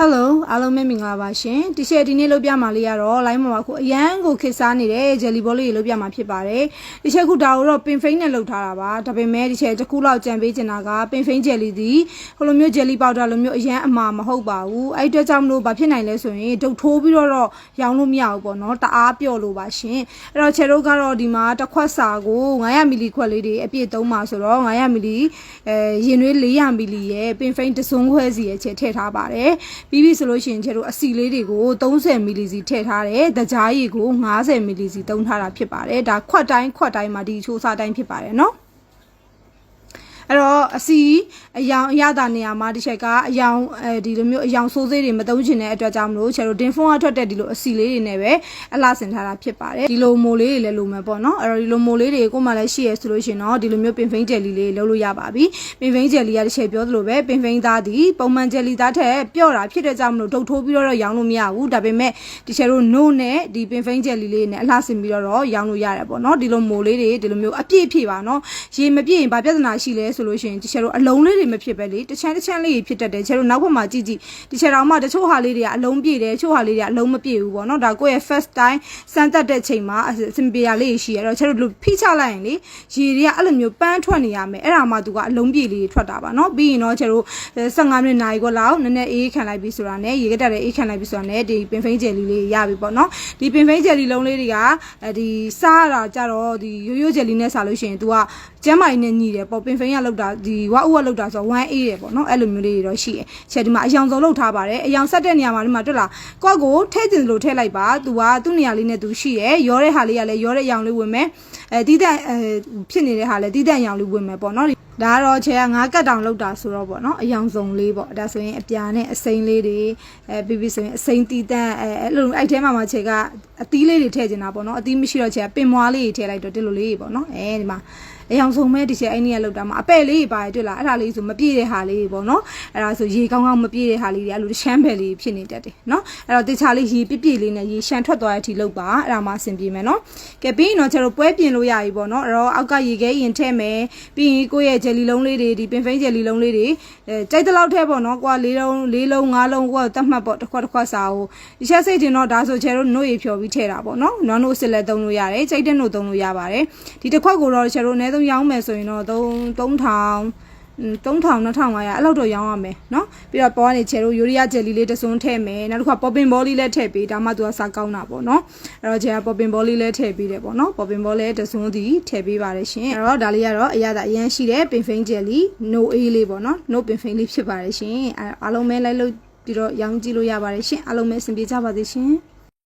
Hello အားလုံးပဲမင်္ဂလာပါရှင်ဒီချက်ဒီနေ့လုပ်ပြမှာလေးကတော့ line မှာခုအရန်ကိုခစ်စားနေတဲ့ jelly ball လေးတွေလုပ်ပြမှာဖြစ်ပါတယ်ဒီချက်ခုဒါတော့ပင်ဖိန်းနဲ့လုပ်ထားတာပါဒါပေမဲ့ဒီချက်တစ်ခုလောက်ကြံပေးချင်တာကပင်ဖိန်း jelly ဒီဟိုလိုမျိုး jelly powder လိုမျိုးအရန်အမှားမဟုတ်ပါဘူးအဲ့အတွက်ကြောင့်မလို့ဘာဖြစ်နိုင်လဲဆိုရင်ဒုတ်ထိုးပြီးတော့တော့ရောင်းလို့မရဘူးပေါ့နော်တအားပြော့လို့ပါရှင်အဲ့တော့ချက်တို့ကတော့ဒီမှာတစ်ခွက်စာကို900မီလီခွက်လေးတွေအပြည့်သုံးပါဆိုတော့900မီလီအဲရင်သွေး400မီလီရဲ့ပင်ဖိန်းတစ်စုံခွဲစီရဲ့ချက်ထည့်ထားပါတယ်ပြီးပြီဆိုလို့ရှိရင်ကျတို့အစီလေးတွေကို30မီလီစီထည့်ထားတယ်။တကြားရည်ကို50မီလီစီသုံးထားတာဖြစ်ပါတယ်။ဒါခွက်တိုင်းခွက်တိုင်းမှာဒီချိုးစားတိုင်းဖြစ်ပါတယ်နော်။အဲ့ တော့အစီအယောင်အရသာနေရာမှာဒီချက်ကအယောင်အဲဒီလိုမျိုးအယောင်ဆိုးစေးတွေမသုံးချင်တဲ့အတွက်ကြောင့်မလို့ချက်တို့ဒင်ဖုန်းကထွက်တဲ့ဒီလိုအစီလေးတွေနဲ့ပဲအလှဆင်ထားတာဖြစ်ပါတယ်ဒီလိုမိုလေးတွေလည်းလိုမယ်ပေါ့နော်အဲ့တော့ဒီလိုမိုလေးတွေကိုမှလည်းရှိရဆိုလို့ရှိရင်တော့ဒီလိုမျိုးပင်ဖိန်းဂျယ်လီလေးလုပ်လို့ရပါပြီပင်ဖိန်းဂျယ်လီကတစ်ချက်ပြောသလိုပဲပင်ဖိန်းသားဒီပုံမှန်ဂျယ်လီသားထက်ပျော့တာဖြစ်တဲ့ကြောင့်မလို့ဒုတ်ထိုးပြီးတော့ရောင်းလို့မရဘူးဒါပေမဲ့ဒီချက်တို့ no နဲ့ဒီပင်ဖိန်းဂျယ်လီလေးနဲ့အလှဆင်ပြီးတော့ရောင်းလို့ရတယ်ပေါ့နော်ဒီလိုမိုလေးတွေဒီလိုမျိုးအပြည့်အပြည့်ပါနော်ရေမပြည့်ရင်ဘာပြဿနာရှိလဲဆိုလို့ရှိရင်ဒီချက်တို့အလုံးလေးတွေမဖြစ်ပဲလေတစ်ချမ်းတစ်ချမ်းလေးဖြစ်တတ်တယ်ချက်တို့နောက်ဘက်မှာကြည့်ကြည့်ဒီချက်တော်မှတချို့ဟာလေးတွေကအလုံးပြည့်တယ်တချို့ဟာလေးတွေကအလုံးမပြည့်ဘူးပေါ့နော်ဒါကိုယ့်ရဲ့ first time စမ်းတက်တဲ့ချိန်မှာအစင်ပြေရလေးရှိရတော့ချက်တို့ဖိချလိုက်ရင်လေရေတွေကအဲ့လိုမျိုးပန်းထွက်နေရမယ်အဲ့ဒါမှသူကအလုံးပြည့်လေးထွက်တာပါနော်ပြီးရင်တော့ချက်တို့15မိနစ်နာရီကိုလောက်နည်းနည်းအေးခံလိုက်ပြီးဆိုတာနဲ့ရေကတက်တဲ့အေးခံလိုက်ပြီးဆိုတာနဲ့ဒီပင်ဖိန်းဂျယ်လီလေးရပြီပေါ့နော်ဒီပင်ဖိန်းဂျယ်လီလုံးလေးတွေကဒီစားရတာကြတော့ဒီရိုးရိုးဂျယ်လီနဲ့စားလို့ရှိရင် तू ကကျမ်းမာရေးနဲ့ညီတယ်ပေါ့ပင်ဖိန်းကလောက်တာဒီဝါဥကလောက်တာဆို 1A ရယ်ပေါ့နော်အဲ့လိုမျိုးလေးတွေတော့ရှိရယ်ချက်ဒီမှာအယောင်စုံလောက်ထားပါတယ်အယောင်ဆက်တဲ့နေရာမှာဒီမှာတွေ့လားကိုယ့်ကိုထဲကျင်လို့ထည့်လိုက်ပါ तू ကသူ့နေရာလေးနဲ့ तू ရှိရယ်ရောတဲ့ဟာလေးကလည်းရောတဲ့အယောင်လေးဝင်မယ်အဲတီးတဲ့အဲဖြစ်နေတဲ့ဟာလည်းတီးတဲ့အယောင်လေးဝင်မယ်ပေါ့နော်ဒါကတော့ချေကငါးကတ်တောင်လောက်တာဆိုတော့ပေါ့နော်အယောင်စုံလေးပေါ့ဒါဆိုရင်အပြာနဲ့အစိမ်းလေးတွေအဲပြီးပြီးဆိုရင်အစိမ်းတီးတဲ့အဲအဲ့လိုအဲ့ထဲမှာမှချေကအသီးလေးတွေထည့်နေတာပေါ့နော်အသီးမရှိတော့ချေကပင်မွားလေးတွေထည့်လိုက်တော့ဒီလိုလေးပေါ့နော်အဲဒီမှာ အယောင်စုံမဲ့ဒီချက်အဲ့နေရလောက်တာမှာအပဲ့လေးပါတယ်တွေ့လားအဲ့ဒါလေးဆိုမပြည့်တဲ့ဟာလေးပေါ့နော်အဲ့ဒါဆိုရေကောင်းကောင်းမပြည့်တဲ့ဟာလေးတွေအဲ့လိုရှမ်းပဲလေးဖြစ်နေတတ်တယ်နော်အဲ့တော့တေချာလေးရေပြည့်ပြည့်လေးနဲ့ရေရှမ်းထွက်သွားတဲ့အထိလောက်ပါအဲ့ဒါမှအဆင်ပြေမယ်နော်ကဲပြီးရင်တော့ကျတော့ပွဲပြင်လို့ရပြီပေါ့နော်အဲ့တော့အောက်ကရေခဲရင်ထည့်မယ်ပြီးရင်ကိုယ့်ရဲ့ဂျယ်လီလုံးလေးတွေဒီပင်ဖိန်းဂျယ်လီလုံးလေးတွေအဲကြိုက်တဲ့လောက်ထည့်ပေါ့နော်ကွာ၄လုံး၄လုံး၅လုံးကွာတတ်မှတ်ပေါ့တစ်ခွက်တစ်ခွက်စာကိုဒီချက်စိတ်တင်တော့ဒါဆိုကျတော့နှုတ်ရေဖြော်ပြီးထည့်တာပေါ့နော်နွားနို့စစ်လက်သုံးလို့ရတယ်ကြိုက်တဲ့နှုတ်သုံးလို့ရပါတယ်ဒီတစ်ခွက်ကိုတော့ကျတော့အနည်းဆုံးရောင်းမယ်ဆိုရင်တော့3 3000 3000 2500အဲ့လောက်တော့ရောင်းရမယ်เนาะပြီးတော့ပေါ်ကနေချယ်တို့ယူရီးယားဂျယ်လီလေးတစ်စွန်းထည့်မယ်နောက်တစ်ခါပေါ်ပင်ဘောလေးလည်းထည့်ပေးဒါမှသူကစားကောင်းတာပေါ့เนาะအဲ့တော့ချယ်ကပေါ်ပင်ဘောလေးလည်းထည့်ပေးတယ်ပေါ့เนาะပေါ်ပင်ဘောလေးတစ်စွန်းဒီထည့်ပေးပါတယ်ရှင်အဲ့တော့ဒါလေးကတော့အရသာအရန်ရှိတယ်ပင်ဖိန်းဂျယ်လီ no a လေးပေါ့เนาะ no ပင်ဖိန်းလေးဖြစ်ပါတယ်ရှင်အားလုံးပဲလိုက်လို့ပြီးတော့ရောင်းကြည့်လို့ရပါတယ်ရှင်အားလုံးပဲအဆင်ပြေကြပါစေရှင်